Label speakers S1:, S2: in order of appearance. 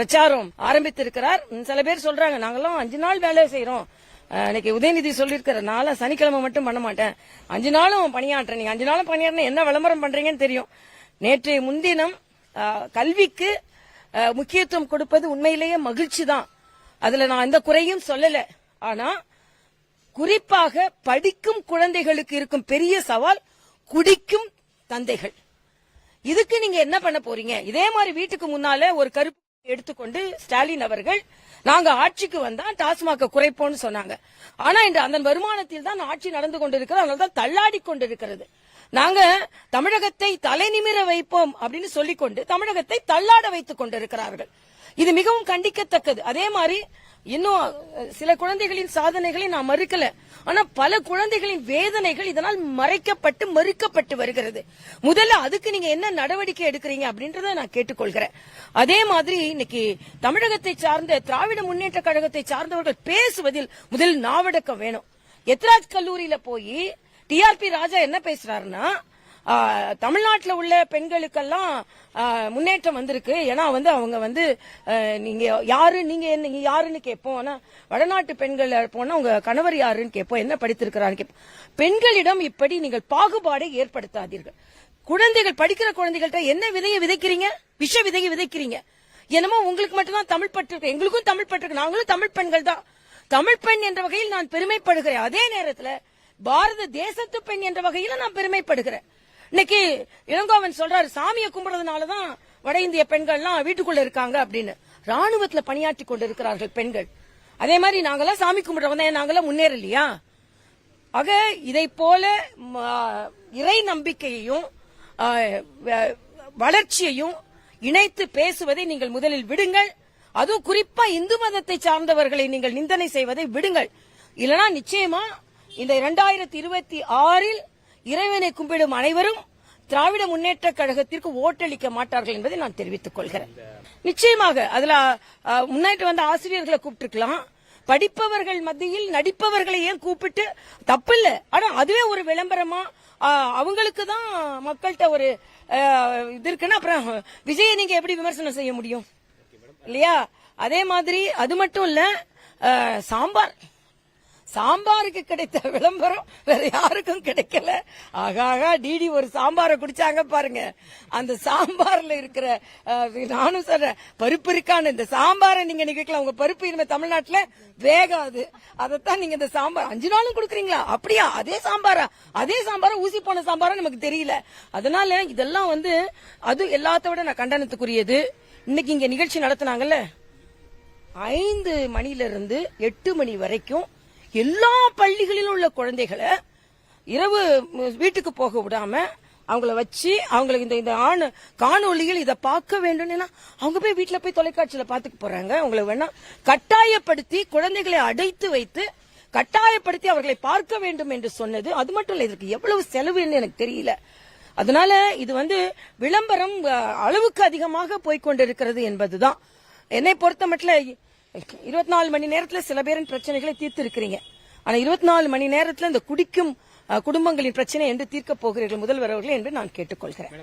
S1: பிரச்சாரம் ஆரம்பித்திருக்கிறார். சில பேர் சொல்றாங்க நாங்கெல்லாம் அஞ்சு நாள் வேலை செய்யறோம் இன்னைக்கு உதயநிதி சொல்லியிருக்கிற நாள சனிக்கிழமை மட்டும் பண்ண மாட்டேன். அஞ்சு நாளும் பணியாற்றுறேன் நீங்க அஞ்சு நாளும் பணியாற்றின என்ன விளம்பரம் பண்றீங்கன்னு தெரியும். நேற்றைய முன்தினம் கல்விக்கு முக்கியத்துவம் கொடுப்பது உண்மையிலேயே மகிழ்ச்சி தான். அதுல நான் எந்த குறையும் சொல்லல. ஆனா குறிப்பாக படிக்கும் குழந்தைகளுக்கு இருக்கும் பெரிய சவால் குடிக்கும் தந்தைகள். இதுக்கு நீங்க என்ன பண்ண போறீங்க? இதே மாதிரி வீட்டுக்கு முன்னால ஒரு கருப்பு எடுத்துக்கொண்டு ஸ்டாலின் அவர்கள் நாங்க ஆட்சிக்கு வந்தா டாஸ்மாக குறைப்போம்னு சொன்னாங்க. ஆனா இன்று அந்த வருமானத்தில் தான் ஆட்சி நடந்து கொண்டிருக்கிறது. அதனால தான் தள்ளாடி கொண்டிருக்கிறது. நாங்க தமிழகத்தை தலைநிமிர வைப்போம் அப்படின்னு சொல்லிக்கொண்டு தமிழகத்தை தள்ளாட வைத்துக் கொண்டிருக்கிறார்கள். இது மிகவும் கண்டிக்கத்தக்கது. அதே மாதிரி இன்னும் சில குழந்தைகளின் சாதனைகளை நான் மறுக்கல. ஆனா பல குழந்தைகளின் வேதனைகள் இதனால் மறைக்கப்பட்டு மறுக்கப்பட்டு வருகிறது. முதல்ல அதுக்கு நீங்க என்ன நடவடிக்கை எடுக்கிறீங்க அப்படின்றத நான் கேட்டுக்கொள்கிறேன். அதே மாதிரி இன்னைக்கு தமிழகத்தை சார்ந்த திராவிட முன்னேற்ற கழகத்தை சார்ந்தவர்கள் பேசுவதில் முதல் நாவடக்கம் வேணும். எத்ராஜ் கல்லூரியில போய் டிஆர்பி ராஜா என்ன பேசுறாருன்னா தமிழ்நாட்டில் உள்ள பெண்களுக்கெல்லாம் முன்னேற்றம் வந்திருக்கு. ஏன்னா வந்து அவங்க வந்து நீங்க யாரு நீங்க என்ன நீங்க யாருன்னு கேட்போம். ஆனா வடநாட்டு பெண்கள் போனா உங்க கணவர் யாருன்னு கேட்போம். என்ன படித்திருக்கிறான்னு கேட்போம். பெண்களிடம் இப்படி நீங்கள் பாகுபாடை ஏற்படுத்தாதீர்கள். குழந்தைகள் படிக்கிற குழந்தைகள்கிட்ட என்ன விதையை விதைக்கிறீங்க? விஷ விதையை விதைக்கிறீங்க. என்னமோ உங்களுக்கு மட்டும்தான் தமிழ் பட்டிருக்கு எங்களுக்கும் தமிழ் பட்டிருக்கு நாங்களும் தமிழ் பெண்கள் தான். தமிழ் பெண் என்ற வகையில் நான் பெருமைப்படுகிறேன். அதே நேரத்தில் பாரத தேசத்து பெண் என்ற வகையில நான் பெருமைப்படுகிறேன். இன்னைக்கு இளங்கோவன் சொல்றாரு சாமியை கும்பிடுறதுனாலதான் வட இந்திய பெண்கள்லாம் வீட்டுக்குள்ள இருக்காங்க அப்படின்னு. ராணுவத்துல பணியாற்றி கொண்டு இருக்கிறார்கள் பெண்கள். அதே மாதிரி நாங்கெல்லாம் சாமி கும்பிடுறவங்க நாங்கெல்லாம் முன்னேறலையா? ஆக இதை போல இறை நம்பிக்கையையும் வளர்ச்சியையும் இணைத்து பேசுவதை நீங்கள் முதலில் விடுங்கள். அதுவும் குறிப்பா இந்து மதத்தை சார்ந்தவர்களை நீங்கள் நிந்தனை செய்வதை விடுங்கள். இல்லனா நிச்சயமா இந்த இரண்டாயிரத்தி இருபத்தி ஆறில் இறைவனை கும்பிடும் அனைவரும் திராவிட முன்னேற்ற கழகத்திற்கு ஓட்டளிக்க மாட்டார்கள் என்பதை நான் தெரிவித்துக் கொள்கிறேன். நிச்சயமாக அதுல ஆ, முன்னாடி வந்த ஆசிரியர்களை கூப்பிட்டுருக்கலாம். படிப்பவர்கள் மத்தியில் நடிப்பவர்களை ஏன் கூப்பிட்டு? தப்பில்ல. ஆனா அதுவே ஒரு விளம்பரமா அவங்களுக்கு தான் மக்கள்கிட்ட ஒரு இது இருக்குன்னா அப்புறம் விஜயை நீங்க எப்படி விமர்சனம் செய்ய முடியும்? இல்லையா? அதே மாதிரி அது மட்டும் இல்ல சாம்பார். சாம்பாருக்கு கிடைத்த விளம்பரம் வேற யாருக்கும் கிடைக்கல. ஆகாகா டிடி ஒரு சாம்பாரை குடிச்சாங்க பாருங்க. அந்த சாம்பார்ல இருக்கிற நானும் சொல்றேன் பருப்பு இருக்கான்னு இந்த சாம்பாரை நீங்க நினைக்கலாம் உங்க பருப்பு இனிமே தமிழ்நாட்டுல வேகாது. அதைத்தான் நீங்க இந்த சாம்பார் அஞ்சு நாளும் கொடுக்குறீங்களா? அப்படியா? அதே சாம்பாரா? அதே சாம்பாரா? ஊசி போன சாம்பாரா? நமக்கு தெரியல. அதனால இதெல்லாம் வந்து அது எல்லாத்த விட நான் கண்டனத்துக்குரியது. இன்னைக்கு இங்க நிகழ்ச்சி நடத்தினாங்கல்ல? ஐந்து மணில இருந்து எட்டு மணி வரைக்கும் எல்லா பள்ளிகளிலும் உள்ள குழந்தைகளை இரவு வீட்டுக்கு போக விடாம அவங்கள வச்சு அவங்களுக்கு இந்த இந்த ஆண் காணொளிகள் இதை பார்க்க வேண்டும்னா அவங்க போய் வீட்டில் போய் தொலைக்காட்சியில் பார்த்துக்க போறாங்க. அவங்களை வேணா கட்டாயப்படுத்தி குழந்தைகளை அடைத்து வைத்து கட்டாயப்படுத்தி அவர்களை பார்க்க வேண்டும் என்று சொன்னது. அது மட்டும் இல்லை இதற்கு எவ்வளவு செலவுன்னு எனக்கு தெரியல. அதனால இது வந்து விளம்பரம் அளவுக்கு அதிகமாக போய்கொண்டிருக்கிறது என்பதுதான். என்னை பொறுத்த மட்டும் இருபத்தி நாலு மணி நேரத்துல சில பேரின் பிரச்சனைகளை தீர்த்து இருக்கிறீங்க ஆனா இருபத்தி நாலு மணி நேரத்துல இந்த குடிக்கும் குடும்பங்களின் பிரச்சனை என்று தீர்க்கப் போகிறீர்கள் முதல்வர் அவர்களே என்று நான் கேட்டுக்கொள்கிறேன்.